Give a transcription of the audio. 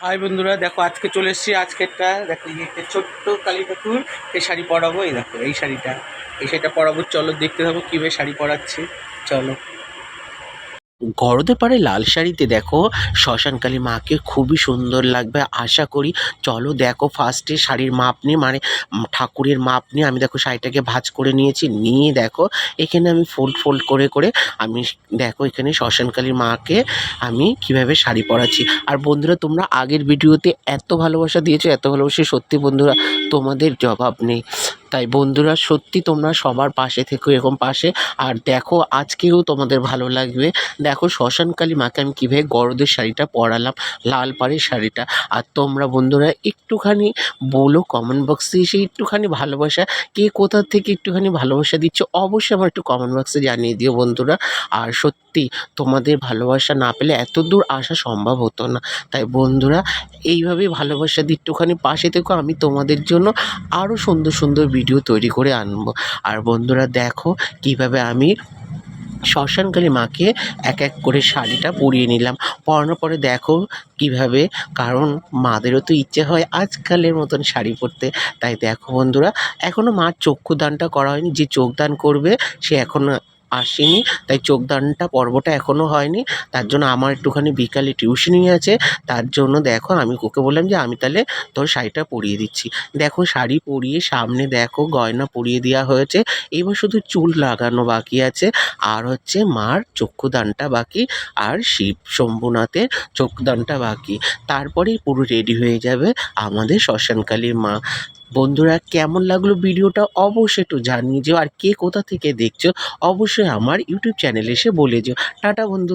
High বন্ধুরা, দেখো আজকে চলে এসেছি, আজকেরটা, দেখো একটা ছোট্ট কালী ঠাকুর, এই শাড়ি পরাবো, এই দেখো, এই শাড়িটা এই শাড়িটা পরাবো, চলো দেখতে থাকো কীভাবে শাড়ি পরাচ্ছে, চলো। গরদের পাড়ে লাল শাড়িতে দেখো শ্মশানকালী মাকে খুবই সুন্দর লাগবে, আশা করি। চলো দেখো ফার্স্টে শাড়ির মাপ নিয়ে মানে ঠাকুরের মাপ নিয়ে আমি দেখো শাড়িটাকে ভাজ করে নিয়েছি, নিয়ে দেখো, এখানে আমি ফোল্ড ফোল্ড করে করে আমি দেখো এখানে শ্মশানকালী মাকে আমি কীভাবে শাড়ি পরাচ্ছি। আর বন্ধুরা, তোমরা আগের ভিডিওতে এত ভালোবাসা দিয়েছ, এত ভালোবাসা, সত্যি বন্ধুরা, তোমাদের জবাব নেই। তাই বন্ধুরা, সত্যি তোমরা সবার পাশে থেকো এরকম পাশে। আর দেখো, আজকেও তোমাদের ভালো লাগবে। দেখো শ্মশানকালী মাকে আমি কীভাবে গরদের শাড়িটা পরালাম, লাল পাড়ের শাড়িটা। আর তোমরা বন্ধুরা, একটুখানি বলো কমেন্ট বক্সে এসে একটুখানি ভালোবাসা। কে কোথা থেকে একটুখানি ভালোবাসা দিচ্ছ, অবশ্যই আমার একটু কমেন্ট বক্সে জানিয়ে দিও বন্ধুরা। আর সত্যি তোমাদের ভালোবাসা না পেলে এত দূর আসা সম্ভব হতো না। তাই বন্ধুরা, এইভাবে ভালোবাসা দিয়ে পাশে থেকো, আমি তোমাদের জন্য আরও সুন্দর সুন্দর ভিডিও তৈরি করে আনব। আর বন্ধুরা, দেখো কীভাবে আমি শ্মশানকালী মাকে এক এক করে শাড়িটা পরিয়ে নিলাম। পরানোর পরে দেখো কীভাবে, কারণ মাদেরও তো ইচ্ছে হয় আজকালের মতন শাড়ি পরতে। তাই দেখো বন্ধুরা এখনও মার চক্ষুদানটা করা হয়নি। যে চোখদান করবে, সে এখনও আসেনি, তাই চোখদানটা পর্বটা এখনও হয়নি। তার জন্য আমার একটুখানি বিকালে টিউশনি আছে, তার জন্য দেখো আমি ওকে বললাম যে আমি তাহলে তোর শাড়িটা পরিয়ে দিচ্ছি। দেখো শাড়ি পরিয়ে সামনে দেখো গয়না পরিয়ে দেওয়া হয়েছে, এবার শুধু চুল লাগানো বাকি আছে, আর হচ্ছে মার চক্ষুদানটা বাকি, আর শিব শম্ভুনাথের চক্ষুদানটা বাকি। তারপরেই পুরো রেডি হয়ে যাবে আমাদের শ্মশানকালীর মা। বন্ধুরা, কেমন লাগল ভিডিওটা অবশ্যই একটু জানিয়ে যেও, আর কে কোথা থেকে দেখছ অবশ্যই আমার ইউটিউব চ্যানেল এসে বলে যেও। টাটা বন্ধু।